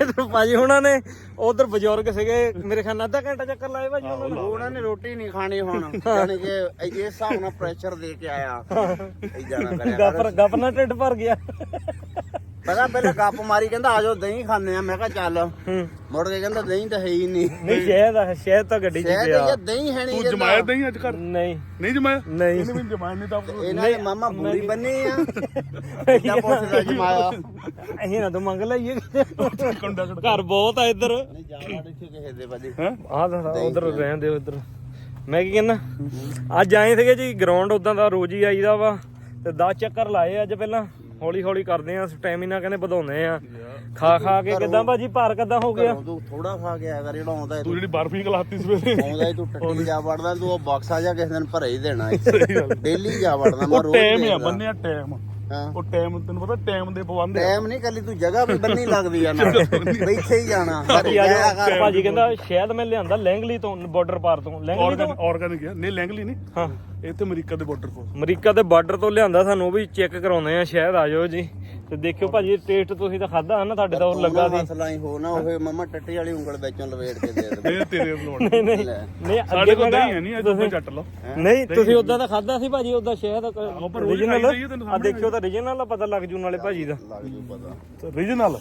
S2: ਇੱਧਰ ਭਾਜੀ ਹੁਣਾਂ ਨੇ ਉਧਰ ਬਜ਼ੁਰਗ ਸੀਗੇ ਮੇਰੇ ਖਿਆਲ ਨਾਲ ਅੱਧਾ ਘੰਟਾ ਚੱਕਰ ਲਾਏ ਭਾਜੀ ਉਹਨਾਂ ਨੇ
S3: ਉਹਨਾਂ ਨੇ ਰੋਟੀ ਨਹੀਂ ਖਾਣੀ ਹੁਣ। ਯਾਨੀ ਕਿ ਇਹ ਹਿਸਾਬ ਨਾਲ ਪ੍ਰੈਸ਼ਰ ਦੇ ਕੇ ਆਇਆ। ਇਹ ਜਾਣਾ ਕਰਿਆ ਕਰ।
S2: ਗੱਪ ਗੱਪ ਨਾਲ ਢਿੱਡ ਭਰ ਗਿਆ।
S3: ਪਹਿਲਾਂ ਪਹਿਲਾਂ ਗੱਪ ਮਾਰੀ ਕਹਿੰਦਾ ਆਜੋ ਦਹੀਂ ਖਾਣੇ ਆ ਮੈਂ ਕਿਹਾ ਚੱਲ। ਮੁੜ ਕੇ ਕਹਿੰਦਾ ਦਹੀਂ ਤਾਂ ਹੈ ਹੀ ਨਹੀਂ।
S2: ਨਹੀਂ ਸ਼ਹਿਦ ਆ ਸ਼ਹਿਦ ਤਾਂ ਗੱਡੀ 'ਚ
S3: ਸ਼ਾਇਦ
S2: ਪਿਆ।
S3: ਇਹ ਦਹੀਂ ਹੈ ਨਹੀਂ
S4: ਤੂੰ ਜਮਾਇਆ ਨਹੀਂ ਅੱਜ ਕਰ
S2: ਨਹੀਂ।
S4: ਨਹੀਂ ਜਮਾਇਆ?
S2: ਨਹੀਂ।
S4: ਇਹਨੇ ਵੀ ਜਮਾਇਆ ਨਹੀਂ ਤਾਂ
S3: ਇਹਨਾਂ ਦੇ ਮਾਮਾ ਬੂਰੀ ਬੰਨੀ ਆ। ਕਿੱਦਾਂ ਪੁੱਛਦਾ ਜਮਾਇਆ।
S2: ਅਸੀਂ ਨਾ ਤੂੰ ਮੰਗ ਲਈਏ। ਘਰ ਬਹੁਤ ਆ ਇੱਧਰ।
S3: ਨਹੀਂ ਜਾਣਾ ਇੱਥੇ ਕਿਸੇ ਦੇ ਭਾਜੀ।
S2: ਆਹ ਦਾ ਉਧਰ ਰਹਿੰਦੇ ਉਧਰ ਮੈਂ ਕੀ ਕਹਿੰਦਾ? ਅੱਜ ਆਏ ਸੀਗੇ ਜੀ ਗਰਾਊਂਡ ਉਦਾਂ ਦਾ ਰੋਜ਼ ਹੀ ਆਈਦਾ ਵਾ। ਤੇ 10 ਚੱਕਰ ਲਾਏ ਅੱਜ ਪਹਿਲਾਂ। ਹੌਲੀ ਹੌਲੀ ਕਰਦੇ ਆ ਸਟੈਮਿਨਾ ਕਹਿੰਦੇ ਵਧਾਉਂਦੇ ਆ। ਖਾ ਖਾ ਕੇ ਕਿਦਾਂ ਭਾਜੀ? ਭਾਰ ਕਿਦਾਂ ਹੋ ਗਿਆ?
S3: ਤੂੰ ਥੋੜਾ ਖਾ ਕੇ ਆਇਆ ਕਰ ਜਿਹੜਾ ਆਉਂਦਾ
S4: ਤੂੰ ਜਿਹੜੀ ਬਰਫੀ ਖਲਾਤੀ ਸਵੇਰੇ।
S3: ਆਉਂਦਾ ਤੂੰ ਟੱਟੀ ਜਾ ਵੜਦਾ ਤੂੰ ਉਹ ਬਕਸਾ ਜਾ ਕਿਸੇ ਦਿਨ ਭਰੇ ਹੀ ਦੇਣਾ ਡੇਲੀ ਜਾ ਵੜਦਾ ਮੈਂ ਰੋਜ਼
S4: ਟਾਈਮ ਆ। ਬੰਨਿਆ ਟਾਈਮ ਉਹ ਟਾਈਮ ਤੈਨੂੰ ਪਤਾ ਟਾਈਮ ਦੇ ਪਾਬੰਦ
S3: ਟਾਈਮ ਨਹੀਂ ਕੱਲੀ ਤੂੰ ਜਗ੍ਹਾ ਵੀ ਬੰਨੀ ਲੱਗਦੀ ਆ ਨਾ। ਇੱਥੇ ਹੀ ਜਾਣਾ।
S2: ਭਾਜੀ ਆ
S3: ਜਾਇਆ
S2: ਜਾਓ।
S3: ਕਰ।
S2: ਭਾਜੀ ਕਹਿੰਦਾ ਸ਼ਾਇਦ ਮੈਂ ਲਿਆਂਦਾ ਲੈਂਗਲੀ ਤੋਂ ਬਾਰਡਰ ਪਾਰ ਤੋਂ। ਲੈਂਗਲੀ ਤੋਂ?
S4: ਆਰਗਨ ਆਰਗੈਨਿਕ ਨਹੀਂ ਲੈਂਗਲੀ ਨਹੀਂ।
S2: ਹਾਂ।
S4: ਇੱਥੇ ਅਮਰੀਕਾ ਦੇ ਬਾਰਡਰ ਕੋਲ।
S2: ਅਮਰੀਕਾ ਦੇ ਬਾਰਡਰ ਤੋਂ ਲਿਆਂਦਾ ਸਾਨੂੰ ਉਹ ਵੀ ਚੈੱਕ ਕਰਾਉਂਦੇ ਆ ਸ਼ਾਇਦ ਆ ਜਾਓ ਜੀ। ਤੇ ਦੇਖਿਓ ਭਾਜੀ ਟੇਸਟ ਤੁਸੀਂ ਤਾਂ ਖਾਦਾ ਨਾ ਤੁਹਾਡੇ ਤਾਂ ਉਹ ਲੱਗਾ ਸੀ।
S3: ਮਸਲਾ ਹੀ ਹੋ ਨਾ ਉਹ ਮਮਾ ਟੱਟੀ ਵਾਲੀ ਉਂਗਲ ਵਿੱਚੋਂ ਲਵੇੜ ਕੇ ਦੇ ਦੇ।
S4: ਇਹ ਤੇਰੇ ਲੋੜ
S2: ਨਹੀਂ ਨਹੀਂ
S3: ਲੈ।
S2: ਨਹੀਂ
S4: ਸਾਡੇ
S2: ਅੱਗੇ
S4: ਕੋਲ ਦਹੀਂ ਹੈ ਨਹੀਂ ਅੱਜ
S2: ਤੁਸੀਂ-
S4: ਚੱਟ ਲਓ।
S2: ਨਹੀਂ ਤੁਸੀਂ ਉਦਾਂ ਦਾ ਖਾਦਾ ਸੀ ਭਾਜੀ ਉਦਾਂ
S4: ਖਾਈਦਾ ਹੀ ਆ,
S2: ਦੇਖਿਓ ਤਾਂ ਰੀਜਨਲ ਆ ਪਤਾ ਲੱਗ ਜੂ ਨਾਲੇ ਭਾਜੀ ਦਾ।
S3: ਲੱਗ ਜੂ ਪਤਾ।
S4: ਰੀਜਨਲ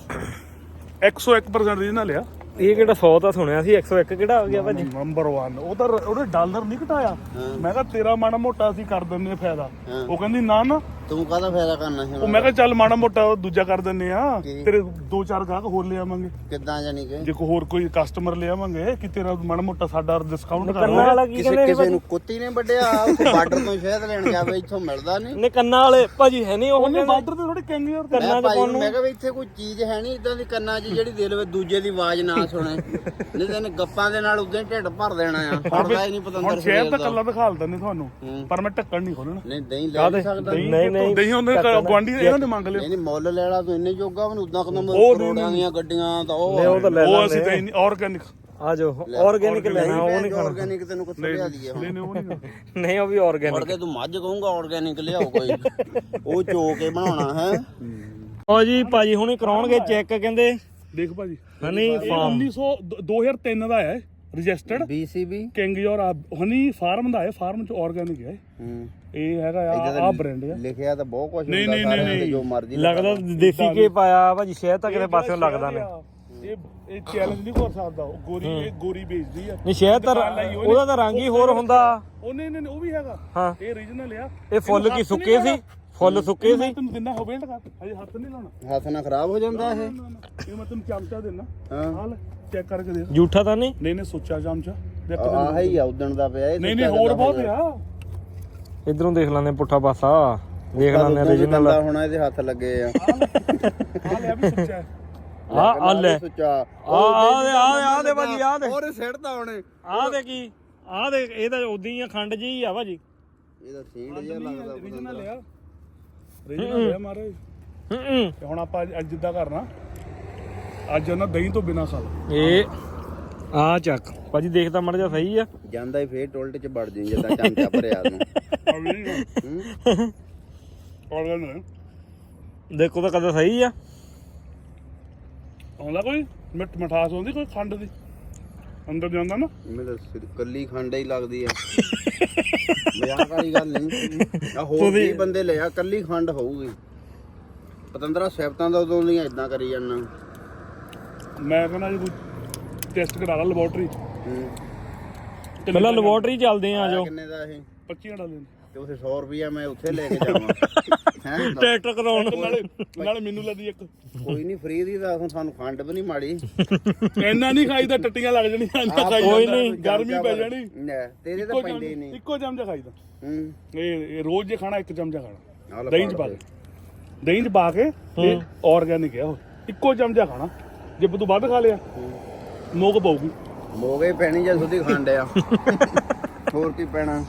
S4: 101% ਰੀਜਨਲ ਆ।
S2: ਇਹ ਕਿਹੜਾ 100 ਤਾਂ ਸੁਣਿਆ ਸੀ 101 ਕਿਹੜਾ ਆ ਗਿਆ ਭਾਜੀ?
S4: ਨੰਬਰ 1 ਉਹ ਤਾਂ ਉਹਦੇ ਡਾਲਰ ਨਹੀਂ ਘਟਾਇਆ। ਮੈਂ ਕਿਹਾ ਤੇਰਾ ਮਾੜਾ ਮੋਟਾ ਅਸੀਂ ਕਰ ਦਿੰਨੇ ਫਾਇਦਾ। ਉਹ ਕਹਿੰਦੀ ਨਾ ਨਾ
S3: ਤੂੰ ਕਾਹਦਾ ਫਾਇਦਾ ਕਰਨਾ ਸੀ
S4: ਉਹ ਮੈਂ ਕਿਹਾ ਚੱਲ ਮਾੜਾ ਮੋਟਾ ਉਹ ਦੂਜਾ ਕਰ ਦਿੰਨੇ ਆ।
S3: ਕੀ?
S4: ਤੇਰੇ ਦੋ ਚਾਰ ਗਾਹਕ ਹੋਰ ਲੈ ਆਵਾਂਗੇ।
S3: ਕਿੱਦਾਂ ਜਾਨੀ ਕਿ?
S4: ਜੇ ਕੋਈ ਹੋਰ ਕੋਈ ਕਸਟਮਰ ਲੈ ਆਵਾਂਗੇ ਕਿ ਤੇਰਾ ਮਾੜਾ ਮੋਟਾ ਸਾਡਾ ਡਿਸਕਾਊਂਟ ਕਰ
S2: ਕੰਨਾਂ ਵਾਲਾ ਕੀ
S3: ਕਿਸੇ
S2: ਕਹਿੰਦੇ
S3: ਕਿਸੇ ਨੂੰ ਕੁੱਤੀ ਨੇ ਵੱਡਿਆ ਉੱਥੇ ਬਾਰਡਰ ਤੋਂ ਸ਼ਹਿਦ ਲੈਣ ਜਾਵੇ ਇੱਥੋਂ ਮਿਲਦਾ ਨਹੀਂ।
S2: ਨੇ ਕੰਨਾਂ ਵਾਲੇ ਭਾਜੀ ਹੈ ਨਹੀਂ ਉਹ
S4: ਉਹਨੇ
S2: ਕਹਿੰਦੇ।
S4: ਬਾਰਡਰ ਤੇ ਥੋੜੇ ਕਿੰਗ ਯਾਰ
S2: ਕੰਨਾਂ
S3: ਮੈਂ
S2: ਚ
S3: ਭਾਈ
S2: ਪਾਉਣ
S3: ਨੂੰ ਮੈਂ ਕਿਹਾ ਵੀ ਇੱਥੇ ਕੋਈ ਚੀਜ਼ ਹੈ ਨਹੀਂ ਇਦਾਂ ਦੀ ਕੰਨਾਂ 'ਚ ਜਿਹੜੀ ਦੇ ਲਵੇ ਦੂਜੇ ਦੀ ਆਵਾਜ਼ ਨਾ ਸੁਣੇ। ਨਹੀਂ ਤੈਨੂੰ ਗੱਪਾਂ ਦੇ ਨਾਲ ਉਦਾਂ ਹੀ ਢਿੱਡ ਭਰ ਦੇਣਾ ਆ। ਫੜਦਾ ਹੀ ਨਹੀਂ
S4: ਹੁਣ
S3: ਪਤੰਦਰ
S4: ਸ਼ਹਿਰ ਤਾਂ ਕੱਲਾ ਦਿਖਾ ਦਿੰਦੇ ਤੁਹਾਨੂੰ।
S3: ਹੂੰ।
S4: ਪਰ ਮੈਂ ਢੱਕਣ ਨਹੀਂ ਖੋਲਣਾ।
S3: ਨਹੀਂ ਦਹੀਂ ਲੈ ਸਕਦਾ।
S2: ਨਹੀਂ ਨਹੀਂ
S4: ਦਹੀਂ ਉਹਨੇ ਗਵਾਂਢੀ ਇਹਨਾਂ ਨੇ ਮੰਗ ਲਿਆ
S3: ਨਹੀਂ ਨਹੀਂ ਮੁੱਲ ਲੈ ਲਾ ਤੂੰ ਇੰਨੇ ਜੋਗਾ ਵੀ ਉਦਾਂ ਕਦਮ ਕਰੋੜਾਂ ਦੀਆਂ ਗੱਡੀਆਂ ਤਾਂ ਉਹ
S2: ਨਹੀਂ ਉਹ ਤਾਂ ਲੈ
S4: ਉਹ ਅਸੀਂ ਨਹੀਂ ਆਰਗੈਨਿਕ
S2: ਆ ਜਾਓ ਆਰਗੈਨਿਕ ਲੈਣਾ ਉਹ ਨਹੀਂ ਖਾਣਾ।
S3: ਆਰਗੈਨਿਕ ਤੈਨੂੰ ਕਿੱਥੇ ਲਿਆ ਦਈਏ
S4: ਨਹੀਂ ਨਹੀਂ ਉਹ ਨਹੀਂ।
S2: ਨਹੀਂ ਉਹ ਵੀ
S3: ਮੁੜ
S2: ਆਰਗੈਨਿਕ
S3: ਕੇ ਤੂੰ ਮੱਝ ਕਹੂੰਗਾ ਆਰਗੈਨਿਕ ਲਿਆਓ ਕੋਈ। ਉਹ ਚੋ ਕੇ ਬਣਾਉਣਾ ਹੈ।
S2: ਉਹ ਜੀ ਭਾਜੀ ਹੁਣੇ ਕਰਾਉਣਗੇ ਚੈੱਕ ਕਹਿੰਦੇ।
S4: ਦੇਖ ਭਾਜੀ।
S2: ਹਨੀ ਫਾਰਮ
S4: 1900 2003 ਦਾ ਹੈ registered?
S3: BCB
S4: king your honey farm ਦਾ ਹੈ ਫਾਰਮ ਚ ਆਰਗੈਨਿਕ ਹੈ।
S3: ਹੂੰ।
S4: ਇਹ ਹੈਗਾ ਆ ਆ ਬ੍ਰਾਂਡ ਆ
S3: ਲਿਖਿਆ ਤਾਂ ਬਹੁਤ ਕੁਝ
S4: ਨਹੀਂ,
S3: ਹੁੰਦਾ
S4: ਨਹੀਂ, ਨਹੀਂ।
S3: ਜੋ ਮਰਜ਼ੀ
S2: ਲੱਗਦਾ ਦੇਸੀ ਕੇ ਪਾਇਆ ਭਾਜੀ ਸ਼ਹਿਦ ਤਾਂ ਕਿਤੇ ਪਾਸਿਓਂ ਲੱਗਦਾ ਨੇ
S4: ਇਹ ਇਹ ਚੈਲੰਜ ਨਹੀਂ ਕਰ ਸਕਦਾ। ਉਹ ਗੋਰੀ ਇਹ ਗੋਰੀ ਵੇਚਦੀ ਆ।
S2: ਨਹੀਂ ਸ਼ਹਿਦ ਤਾਂ। ਉਹਦਾ ਤਾਂ ਰੰਗ ਹੀ ਹੋਰ ਹੁੰਦਾ।
S4: ਉਹਨੇ ਉਹ ਵੀ ਹੈਗਾ।
S2: ਹਾਂ।
S4: ਇਹ ਰੀਜਨਲ ਆ।
S2: ਇਹ ਫੁੱਲ ਕੀ ਸੁੱਕੇ ਸੀ? ਫੁੱਲ ਸੁੱਕੇ ਸੀ?
S4: ਤੈਨੂੰ ਦਿੰਦਾ ਹੋਵੇ ਲਗਾ ਹਜੇ ਹੱਥ ਨਹੀਂ ਲਾਉਣਾ।
S3: ਹੱਥ ਨਾਲ ਖਰਾਬ ਹੋ ਜਾਂਦਾ ਇਹ।
S4: ਇਹ ਮੈਂ ਤੈਨੂੰ ਚਮਚਾ ਦੇਣਾ
S3: ਹਾਂ।
S4: ਹਾਲ ਚੈੱਕ ਕਰਕੇ ਦੇਖ।
S2: ਜੂਠਾ ਤਾਂ ਨਹੀਂ?
S4: ਨਹੀਂ ਨਹੀਂ ਸੋਚਾ ਚਮਚਾ।
S3: ਆਹ ਹੀ ਆ ਉਦਣ ਦਾ ਪਿਆ ਇਹ
S4: ਨਹੀਂ ਨਹੀਂ ਹੋਰ ਬਹੁਤ ਆ।
S2: ਇਧਰੋਂ ਦੇਖ ਲੈਂਦੇ ਪੁੱਠਾ ਪਾਸਾ। ਦੇਖ ਲੈਂਦੇ origignal
S3: ਦਾ ਹੁਣ ਇਹਦੇ ਹੱਥ ਲੱਗੇ ਆ।
S4: ਆ ਲੈ ਵੀ ਸੋਚਾ
S2: ਆ ਆ ਲੈ
S3: ਸੁੱਚਾ।
S2: ਆ ਆ ਦੇ ਆ ਆ ਦੇ ਭਾਜੀ ਆ ਦੇ।
S3: ਹੋਰ ਸਿੱਟਦਾ ਹੁਣ
S2: ਆ ਦੇ ਕੀ? ਆ ਦੇ ਇਹ ਤਾਂ ਉਦਾਂ ਹੀ ਆ ਖੰਡ ਜੀ ਆ ਭਾਜੀ।
S3: ਇਹਦਾ ਸੀਂਡ ਜਿਹਾ ਲੱਗਦਾ
S4: ਰੀਜਨਲ ਆ। ਰੀਜਨਲ ਆ ਮਾਰੇ
S2: ਹੂੰ ਹੂੰ।
S4: ਤੇ ਹੁਣ ਆਪਾਂ ਅੱਜ ਜਿੱਦਾਂ ਕਰਨਾ ਅੱਜ ਉਹਨਾਂ ਦਹੀਂ ਤੋਂ ਬਿਨਾ ਖਾ ਲਓ
S2: ਇਹ ਆ ਚੱਕ। ਭਾਜੀ ਦੇਖਦਾ ਮੜ ਜਾ ਸਹੀ ਆ।
S3: ਜਾਂਦਾ ਹੀ ਫੇਰ ਟੋਲਟ ਚ ਵੜ ਜੀ ਜਿੱਦਾਂ ਚਮਚਾ ਭਰਿਆ ਨੂੰ
S4: ਆ ਵੀ ਆਰਗਨ
S2: ਦੇਖੋ ਤਾਂ ਕਦੇ ਸਹੀ ਆ।
S4: ਆਉਂਦਾ ਕੋਈ ਮਿੱਠ ਮਠਾਸ ਆਉਂਦੀ ਕੋਈ ਖੰਡ ਦੀ? ਅੰਦਰ ਜਾਂਦਾ ਨਾ।
S3: ਮੈਨੂੰ ਤਾਂ ਕੱਲੀ ਖੰਡ ਹੀ ਲੱਗਦੀ ਆ। ਮਜ਼ਾਕ ਵਾਲੀ ਗੱਲ ਨਹੀਂ ਆ ਹੋਰ ਵੀ ਬੰਦੇ ਲਿਆ ਕੱਲੀ ਖੰਡ ਹੋਊਗੀ। ਪਤੰਦਰਾ ਸੈਬਤਾਂ ਦਾ ਉਦੋਂ ਦੀਆਂ ਇਦਾਂ ਕਰੀ ਜਾਂਦਾ।
S4: ਮੈਂ ਕਹਿੰਦਾ ਜੀ ਕੋਈ ਟੈਸਟ ਕਰਾ ਲਾ ਲੈਬੋਰਟਰੀ
S2: ਪਹਿਲਾਂ ਲੈਬੋਰਟਰੀ ਚੱਲਦੇ ਆ ਆਜੋ
S3: ਕਿੰਨੇ ਦਾ ਇਹ?
S4: 25 ਡਾਲਰ
S3: ਤੇ ਉਥੇ 100 ਰੁਪਿਆ ਮੈਂ ਉੱਥੇ ਲੈ ਕੇ ਜਾਵਾਂ। ਹੈ?
S2: ਟਰੈਕਟਰ ਕਰਾਉਣ।
S4: ਨਾਲੇ ਨਾਲੇ ਮੈਨੂੰ ਲੱਦੀ ਇੱਕ।
S3: ਕੋਈ ਨਹੀਂ ਫ੍ਰੀ ਦੀ ਤਾਂ ਹੁਣ ਸਾਨੂੰ ਖੰਡ ਵੀ ਨਹੀਂ ਮਾੜੀ।
S4: ਇੰਨਾ ਨਹੀਂ ਖਾਈਦਾ ਟੱਟੀਆਂ ਲੱਗ ਜਾਣੀਆਂ ਇੰਨਾ ਖਾਈ
S2: ਕੋਈ
S4: ਜਾਂਦਾ।
S2: ਨਹੀਂ,
S4: ਗਰਮੀ ਪੈ ਜਾਣੀ।
S3: ਲੈ, ਤੇਰੇ ਤਾਂ
S4: ਇੱਕੋ
S3: ਪੈਂਦੇ ਹੀ
S4: ਚਮਚ
S3: ਨਹੀਂ
S4: ਇੱਕੋ ਚਮਚਾ ਖਾਈਦਾ
S3: ਹੂੰ।
S4: ਇਹ ਇਹ ਰੋਜ਼ ਜੇ ਖਾਣਾ ਇੱਕ ਚਮਚਾ ਖਾਣਾ।
S3: ਆਹ ਲੈ
S4: ਦਹੀਂ ਚ ਪਾ। ਕੇ। ਦਹੀਂ ਚ ਪਾ ਕੇ ਇਹ ਆਰਗੈਨਿਕ ਹੈ ਉਹ। ਇੱਕੋ ਚਮਚਾ ਖਾਣਾ। ਜੇ ਤੂੰ ਵੱਧ ਖਾ ਲਿਆ ਮੋਕ ਪਊਗੀ।
S3: ਮੋਗੇ ਪੈਣੀ ਜਾਂ ਸੁਧੀ ਖੰਡ ਆ ਹੋਰ ਕੀ ਪੈਣਾ?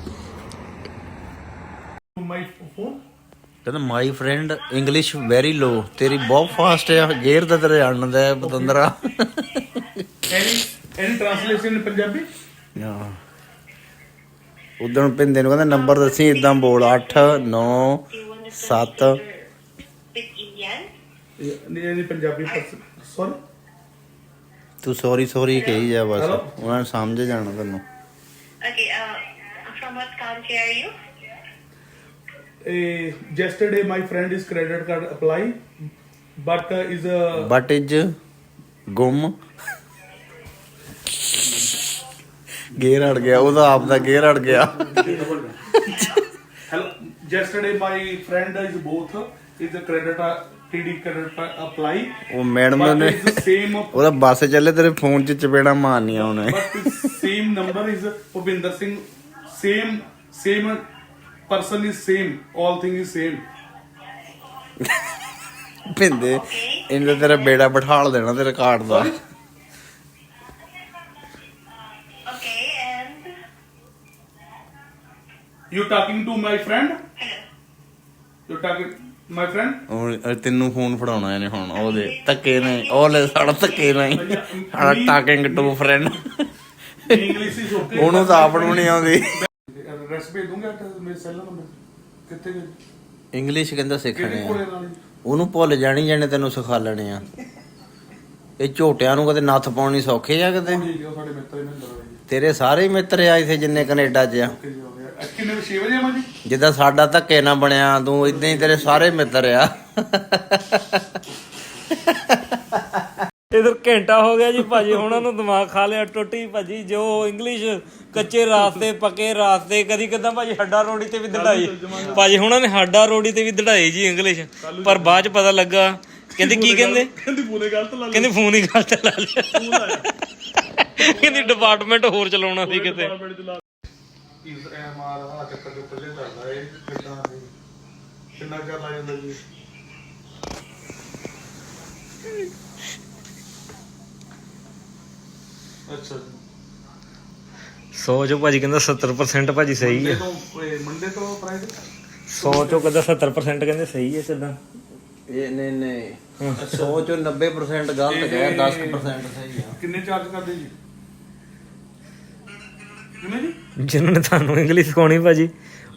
S4: ਮਾਈ ਫੋਨ
S3: ਕਹਿੰਦਾ my friend English very low ਤੇਰੀ ਬਹੁਤ ਫਾਸਟ ਆ ਗੇਰ ਦਾ ਤੇਰੇ ਆਣਨ ਦਾ ਬਤੰਦਰਾ
S4: ਐਨੀ ਐਨੀ ਟ੍ਰਾਂਸਲੇਸ਼ਨ ਪੰਜਾਬੀ
S3: ਉਦੋਂ ਪਿੰਦੇ ਨੂੰ ਕਹਿੰਦਾ ਨੰਬਰ ਦੱਸੀ ਇਦਾਂ ਬੋਲ 8 9 7
S4: ਨਹੀਂ ਇਹਦੀ ਪੰਜਾਬੀ ਸੌਰੀ
S3: ਤੂੰ ਸੌਰੀ ਸੌਰੀ ਕਹੀ ਜਾ ਬਸ। ਉਹਨਾਂ ਨੇ ਸਮਝ ਜਾਣਾ ਤੈਨੂੰ।
S7: Okay, uh, from what country are you?
S4: yesterday my friend is credit card apply but uh, is a
S3: but is ਗੁੰਮ ਗੇਰ ਅੜ ਗਿਆ ਉਹਦਾ ਆਪ ਦਾ ਗੇਰ ਅੜ ਗਿਆ
S4: hello yesterday my friend is both is a credit uh, TD credit card apply
S3: ਉਹ madam
S4: but
S3: ਨੇ
S4: is the same
S3: ਉਹਦਾ ਬੱਸ ਚੱਲੇ ਤੇਰੇ ਫੋਨ 'ਚ ਚਪੇੜਾ ਮਾਰਨੀਆਂ ਉਹਨੇ
S4: but is same number is Bhupinder Singh same same person is same all thing is same
S3: ਪਿੰਦੇ ਇਹਨੇ ਤੇਰਾ ਬੇੜਾ ਬਿਠਾਲ ਦੇਣਾ ਤੇਰੇ ਕਾਰਡ ਦਾ
S7: Okay, and
S4: you talking to my friend you talking my friend
S3: ਹੁਣ ਤੈਨੂੰ ਫੋਨ ਫੜਾਉਣਾ ਇਹਨੇ ਹੁਣ ਉਹਦੇ ਧੱਕੇ ਨੇ ਉਹ ਲੈ ਸਾਡਾ ਧੱਕੇ ਨਹੀਂ ਸਾਡਾ talking to friend
S4: English is okay
S3: ਉਹਨੂੰ ਤਾਂ ਆਪ ਨੂੰ ਨਹੀਂ ਆਉਂਦੀ
S4: ਰੈਸਪੀ ਦੂੰਗਾ ਤੇ ਮੇਰੇ ਸੈਲ ਨੰਬਰ ਕਿੱਥੇ ਗਏ
S3: ਇੰਗਲਿਸ਼ ਕਹਿੰਦਾ ਸਿੱਖਣੇ
S4: ਕਿਹੜੇ
S3: ਆ। ਉਹਨੂੰ ਭੁੱਲ ਜਾਣੀ ਜਾਣੇ ਤੈਨੂੰ ਸਿਖਾ ਲੈਣੇ ਆ। ਇਹ ਝੋਟਿਆਂ ਨੂੰ ਕਦੇ ਨੱਥ ਪਾਉਣੀ ਸੌਖੇ ਆ
S4: ਉਹ ਸਾਡੇ ਮਿੱਤਰ ਜੀ।
S3: ਤੇਰੇ ਸਾਰੇ ਹੀ ਮਿੱਤਰ ਆ ਇੱਥੇ ਜਿੰਨੇ ਕੈਨੇਡਾ 'ਚ ਆ।
S4: ਕਿ ਜੀ ਹੋ ਗਿਆ। ਕਿੰਨੇ ਵਜੇ 6 ਵਜੇ ਆਵਾਂ ਜੀ?
S3: ਜਿੱਦਾਂ ਸਾਡਾ ਧੱਕੇ ਨਾ ਬਣਿਆ ਤੂੰ ਇਦਾਂ ਹੀ ਤੇਰੇ ਸਾਰੇ ਮਿੱਤਰ ਆ।
S2: ਇਧਰ ਘੰਟਾ ਹੋ ਗਿਆ ਜੀ ਭਾਜੀ ਉਹਨਾਂ ਨੂੰ ਦਿਮਾਗ ਖਾ ਲਿਆ ਟੁੱਟੀ ਭਾਜੀ ਜੋ ਇੰਗਲਿਸ਼ ਕੱਚੇ ਰਾਸਤੇ ਪੱਕੇ ਰਾਸਤੇ ਕਦੀ ਕਦਾਂ ਭਾਜੀ ਹੱਡਾ ਰੋੜੀ ਤੇ ਵੀ ਦੜਾਈ। ਭਾਜੀ ਉਹਨਾਂ ਨੇ ਹੱਡਾ ਰੋੜੀ ਤੇ ਵੀ ਦੜਾਈ ਜੀ ਇੰਗਲਿਸ਼ ਪਰ ਬਾਅਦ ਚ ਪਤਾ ਲੱਗਾ ਕਹਿੰਦੇ ਕੀ ਕਹਿੰਦੇ?
S4: ਕਹਿੰਦੀ ਪੂਰੇ ਗਲਤ ਲਾ
S2: ਕਹਿੰਦੇ ਫੋਨ ਹੀ ਗਲਤ ਲਾ ਲਿਆ। ਕਹਿੰਦੀ ਡਿਪਾਰਟਮੈਂਟ ਹੋਰ ਚਲਾਉਣਾ ਸੀ ਕਿਤੇ।
S4: ਇਸ ਐਮ ਆਰ ਆ ਚੱਕਰ ਦੇ ਜੇ ਚੱਲਦਾ ਇਹ ਕਿੰਨਾ ਕਿੰਨਾ ਕਰ ਲਾ ਜਾਂਦਾ ਜੀ? ਅੱਛਾ। ਜੀ
S2: 100 ਚੋਂ ਭਾਜੀ ਕਹਿੰਦਾ 70% ਭਾਜੀ ਸਹੀ ਹੈ।
S4: ਤੋਂ ਮੰਡੇ ਤੋਂ ਪ੍ਰਾਈਸ
S2: 100 ਚੋਂ ਕਹਿੰਦਾ 70% ਕਹਿੰਦੇ ਸਹੀ ਹੈ ਕਿਦਾਂ
S3: ਇਹ ਨਹੀਂ ਨਹੀਂ। 100 ਚੋਂ 90% ਗਲਤ ਗਿਆ 10% ਸਹੀ ਆ।
S4: ਕਿੰਨੇ ਚਾਰਜ ਕਰਦੇ ਜੀ? ਕਿੰਨੇ ਜੀ?
S2: ਜਿਨ੍ਹਾਂ ਨੇ ਤੁਹਾਨੂੰ ਇੰਗਲਿਸ਼ ਸਿਖਾਉਣੀ ਭਾਜੀ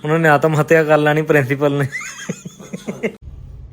S2: ਉਹਨਾਂ ਨੇ ਆਤਮ ਹੱਤਿਆ ਕਰ ਲੈਣੀ ਪ੍ਰਿੰਸੀਪਲ ਨੇ।